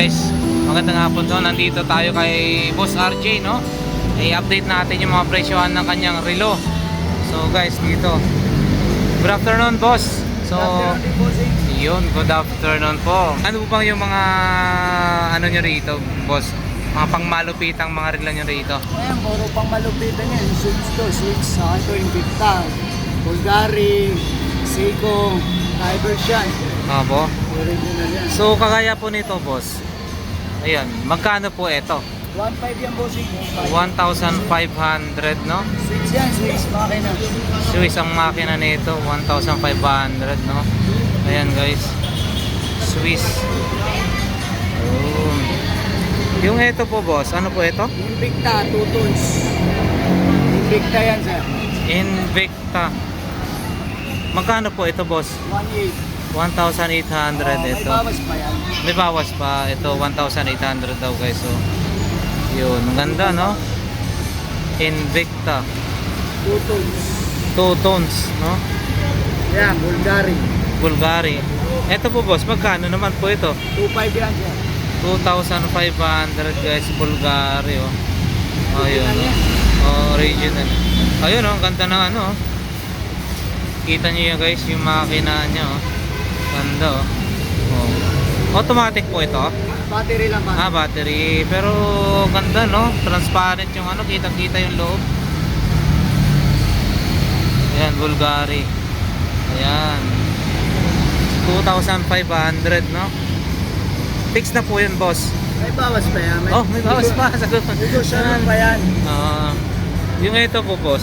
Guys, magandang hapon to. Nandito tayo kay Boss RJ, no? I-update natin yung mga presyohan ng kanyang relo. So guys, dito. Good afternoon, boss. So, yun, good afternoon po. Ano po bang yung mga ano nyo rito, boss? Mga pangmalupitang mga relo nyo rito? Ayan, puro pang malupitan yan. Switch to, switch sa ito yung Victa, Bulgari, Seiko, Tivers yan. Opo. Original yan. So, kagaya po nito, boss. Ayan, magkano po ito? 1.5 yan bossing. 1,500, no? Switch yan, switch makina. Swiss ang makina nito, 1,500, no? Ayan, guys. Swiss. Yun. Yung ito po, boss. Ano po ito? Yung Victa, 2 tons. Yung Victa yan sir. Invicta. Magkano po ito, boss? 1.8. 1,800 Oh, may ito. bawas pa yan. May bawas pa. Ito, 1,800 daw, guys. So, yun. Ang ganda, no? Invicta. 2 tons. 2 tons, no? Yan, Bulgari. Bulgari. Ito po, boss. Magkano naman po ito? 2.5 yan sir. 2,500 guys, Bulgari oh. Oh, yun. Oh, original. Ayun oh, ang ganda ng ano oh. Kita niyo yan guys, yung makina niya oh. Ganda oh. oh. Automatic po ito. Battery lang pa. Ah, battery. Pero ganda no, transparent yung ano, kitang-kita yung loob. Ayan, Bulgari. Ayan. 2,500 no. Fix na po yun, boss. May bawas pa yan. Oh, may bawas pa. Sagot pa. Negosyanan pa yan. Ah, yung ito po, boss.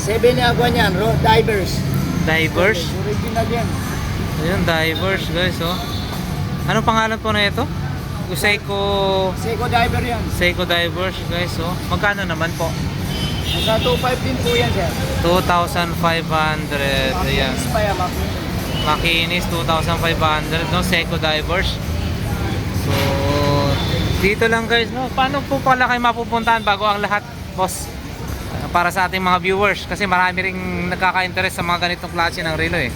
7 na yan, ro- divers. Divers. Original yan. Ayun, divers, guys, oh. Anong pangalan po na ito? Seiko Seiko diver yan. Seiko Divers, guys, oh. Magkano naman po? Nasa 2.5 din po yan, sir. 2,500. Ayan. Makinis pa yan, makinis. Makinis, 2,500, no? Seiko Divers. So, dito lang, guys, no? Paano po pala kayo mapupuntahan bago ang lahat, boss? Para sa ating mga viewers. Kasi marami ring nagkaka-interest sa mga ganitong klase ng relo, eh.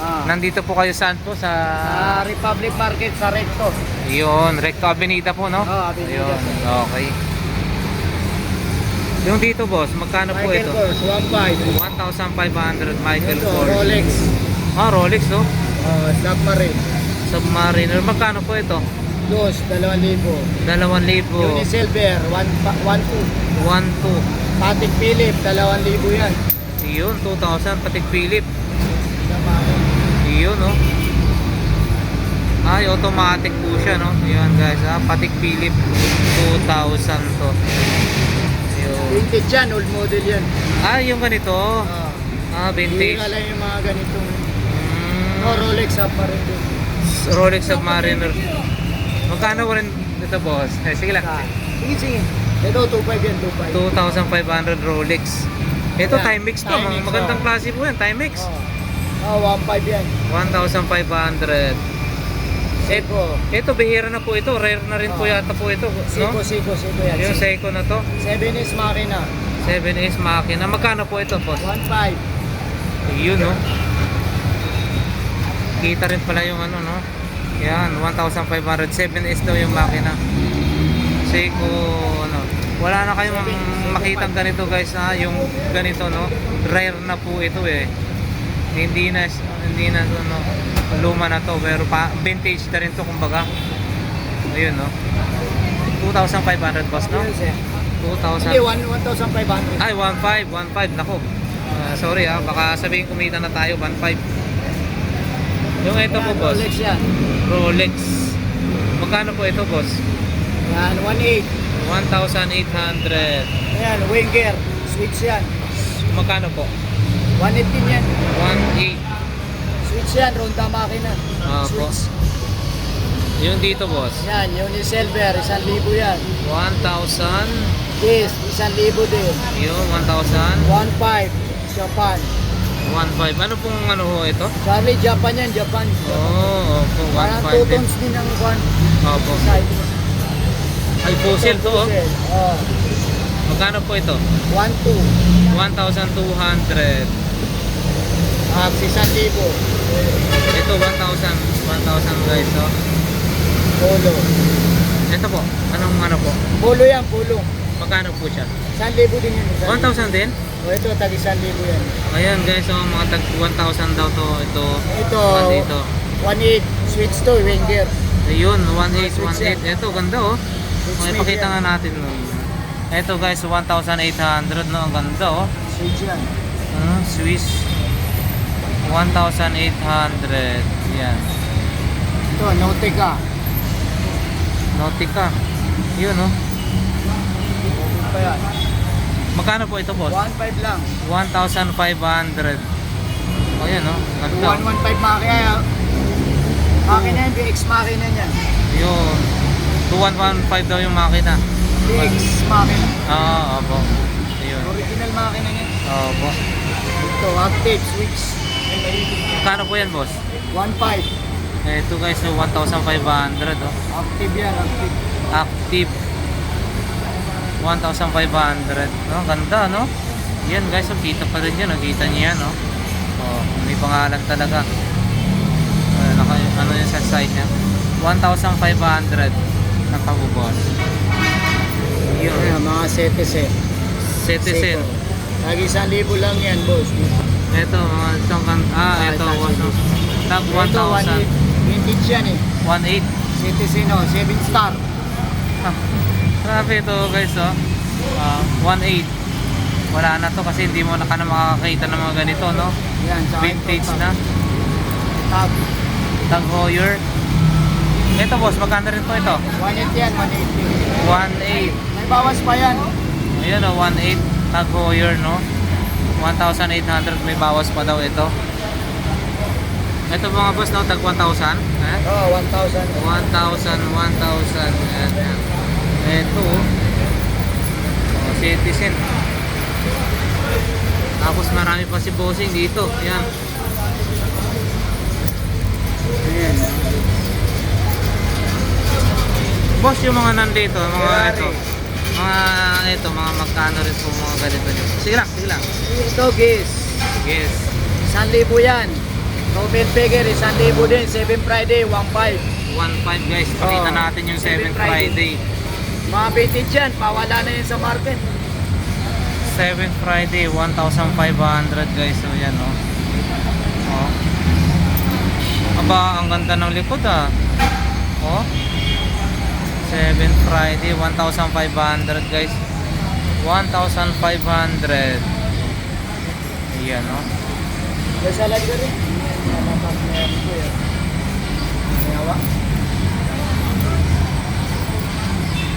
Ah. Nandito po kayo saan po? Sa... Sa Republic Market sa Recto. Yun, Recto Avenida po, no? Oo, Avenida. Yun, okay. Yung dito, boss, magkano po Michael ito? Kors, 1.5. 1,500 Michael Ito, Kors. Rolex. Ah, Rolex, oh. Oh, Submarine. Submariner. Magkano po ito? Dos, 2,000. 2,000. Unisilver, 1.2. 1,200. Patek Philip, 2,000 yan. Yun, 2,000. Patik Philip. Yun, no? Ay, automatic po siya, no? Yun, guys, ah. Patik Philip. 2,000 to. Yun. Vintage yan, old model yan. Ah, yung ganito. Ah. Ah, vintage. Hindi lang yung mga ganitong. Mm. No, Rolex Submarine din. Rolex Submariner. Magkano rin ito, boss? Eh, sige lang. Ah. Sige, sige. Ito, 2.5 yan, 2.5. 2,500 Rolex. Ito, Yeah, Timex to. Timex, Magandang oh. klase po yan, Timex. Oh, oh 1.5 yan. 1,500. Seiko. Ito, bihira na po ito. Rare na rin po Oh. yata po ito. Seiko, No? Seiko, Seiko yan. Yung Seiko na to. 7 is makina. 7S makina. Magkano po ito, boss? 1.5. Yun, no? Kita rin pala yung ano, no? Yan, 1,500. 7S daw yung makina. Seiko, ano. Wala na kayong makitang ganito, guys, ha? Yung ganito, no? Rare na po ito, eh. Hindi na, hindi na, ano, luma na to. Pero pa, vintage na rin to, kumbaga. Ayun, no? 2,500, boss, no? Yes, eh. 2,000. Hindi, 1 1,500. Ay, 1.5, 1.5. Nako. Ah, sorry ah, baka sabihin kumita na tayo, 1.5. Yung ito po, boss. Rolex yan. Rolex. Magkano po ito, boss? Yan, 1.8. 1,800. Ayan, Winger. Switch yan. Magkano po? 118 yan. 1.8. Switch yan, ronda makina. Ah, po. Switch. Yung dito, boss. Yan, Unisilver, 1,000 yan. 1,000. This, 1,000 din. Yung 1,000. 1.5, Japan. 1.5. Ano pong ano ho ito? Charlie, Japan yan, Japan. Oo, oh, opo. Parang 1.5 2 din. tons din ang kwan. Opo. Side. Ay, fossil to, oh. Oh. Magkano po ito? 1.2. 1,200. Axis 1,000. Ito 1,000. 1,000 guys, oh. Polo. Ito po, anong ano po? Polo yan, polo. Magkano po siya? 1,000 din yun. 1,000 din? O ito, tag 1,000 yan. Ayan guys, so mga tag 1,000 daw to. Ito, Ito, dito. 1.8 switch to, Wenger. Ayun, 1.8, Switch 1.8. Ito, ganda oh. Switch Okay, made pakita yan. nga natin. No. Ito guys, 1,800 no. Ang ganda oh. Switch yan. Hmm, Swiss. 1,800. Yan. Ito, Nautica. Nautica. Yun pa yan. Magkano po ito boss? 1.5 lang. 1,500. Oh, yan oh. Ganda. 1.15 makina. Makina yan, BX makina yan. Yun. 2115 daw yung makina. BX makina. Ah, opo. Ayun. Original makina yan. Opo. Ito, active switch. Magkano po yan boss? 1.5. Eh, Ito guys, so 1,500 oh. Active yan, active. Active. 1,500. No, ganda, no? Yan guys, oh, kita pa rin yan. Oh. Kita niyo yan, oh. Oh, may pangalan talaga. Uh, naka, ano yun sa site niya? 1,500 na pabubos. Yun. Ayan, mga citizen. Citizen. Lagi 1,000 lang yan, boss. Ito, itong kan- ah, ito? Tag Ito, 1,000. 1.8. Vintage yan eh. 1,800. Citizen, oh, 7 star. Ah, grabe ito guys oh. Ah, 1.8. Wala na to kasi hindi mo na ka na makakakita ng mga ganito no. Yan, Vintage na. Tag. Tag Heuer. Ito boss, magkano rin to ito? 1.8 yan, 1.8. 1.8. May bawas pa yan. Ayun oh, 1.8 Tag Heuer no. 1,800 may bawas pa daw ito. Ito mga boss no, tag 1,000. Eh? Oh, 1,000. 1,000, 1,000. Ayan. Ito, oh. Oh, citizen. Tapos marami pa si bossing dito. Ayan. Ayan. Boss, yung mga nandito, mga Ferrari. ito. Mga ito, mga magkano rin po mga ganito nyo. Sige lang, sige lang. Ito, guys. Yes. 1,000 yan. Robin Beger, 1,000 din. 7 Friday, 1.5. 1.5 guys. Pakita Oh, natin yung 7 7 Friday. Friday. Mga vintage yan, pawala na yan sa market. 7 Friday, 1,500 guys. So yan, oh. Oh. Aba, ang ganda ng likod ah. Oh. 7 Friday, 1,500 guys. 1,500. Ayan, ka rin. Meron ko hawa.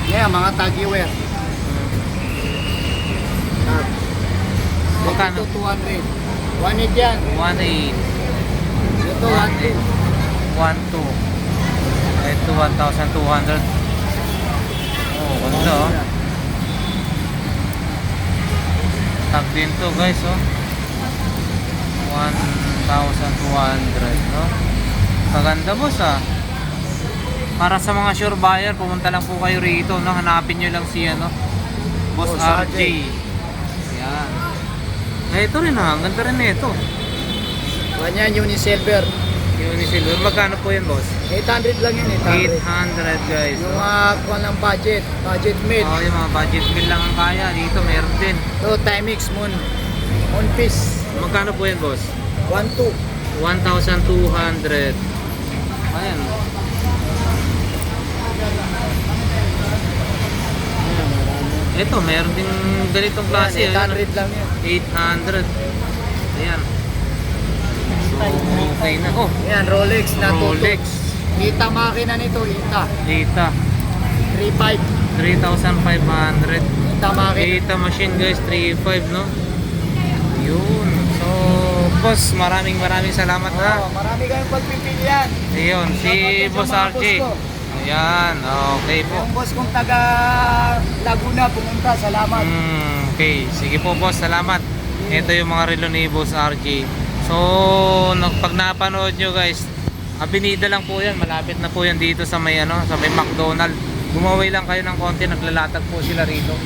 Ngayon, mga tagi-wear. Tag. Magkano? Ito 200. 1.8 yan. 1,800. Ito 1.2. 1,200. Ito, 1,200. Oh, ganda oh. Tag din to guys oh. 1,200 no. Kaganda boss ah. Para sa mga sure buyer, pumunta lang po kayo rito no. Hanapin nyo lang si ano. Boss Boss RJ. RJ. Yan. Eh, ito rin ah. Ang ganda rin nito. Ganyan, Unisilver. Unisilver. Magkano po yan boss? 800 lang yan, 800. 800 guys. Yung mga kuha ng budget, budget made. Oh, yung mga budget meal lang ang kaya. Dito meron din. Ito, Timex Moon. Moon piece. Magkano po yan boss? 1.2. 1,200. Ayan. Ito, meron din ganitong klase. Yan, Ayan, 800 lang yan. 800. Ayan. So, okay na. Oh, Ayan, Rolex na Rolex. Ita makina nito, Ita. Data. 3.5. 3,500. Ita makina. Data machine guys, 3,500 no? Yun. So, boss, maraming maraming salamat ha. Oh, marami kayong pagpipilian. Ayun, si Shoutout Boss sa mga RJ. boss ko. Ayan, okay po. Yung boss kong taga Laguna pumunta, salamat. Mm, okay, sige po boss, salamat. Ito yung mga relo ni Boss RJ. So, nag- pag napanood nyo guys, Abinida lang po yan, malapit na po yan dito sa may ano, sa may McDonald. Gumaway lang kayo ng konti, naglalatag po sila rito.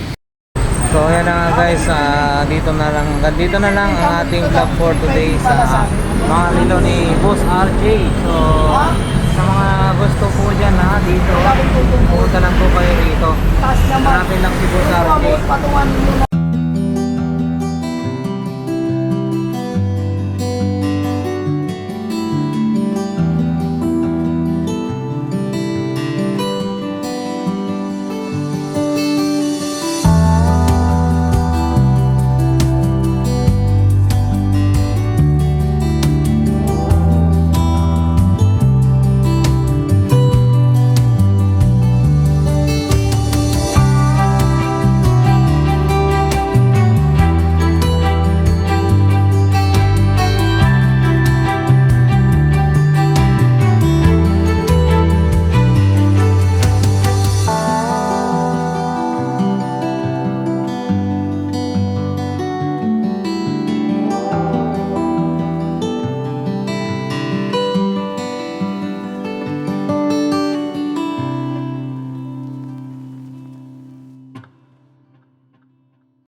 So ayan na nga guys, ah, dito na lang, dito na lang ang ating vlog for today sa mga relo ni Boss RJ. So, Sa mga gusto po dyan ha, dito. Pumunta lang po kayo rito.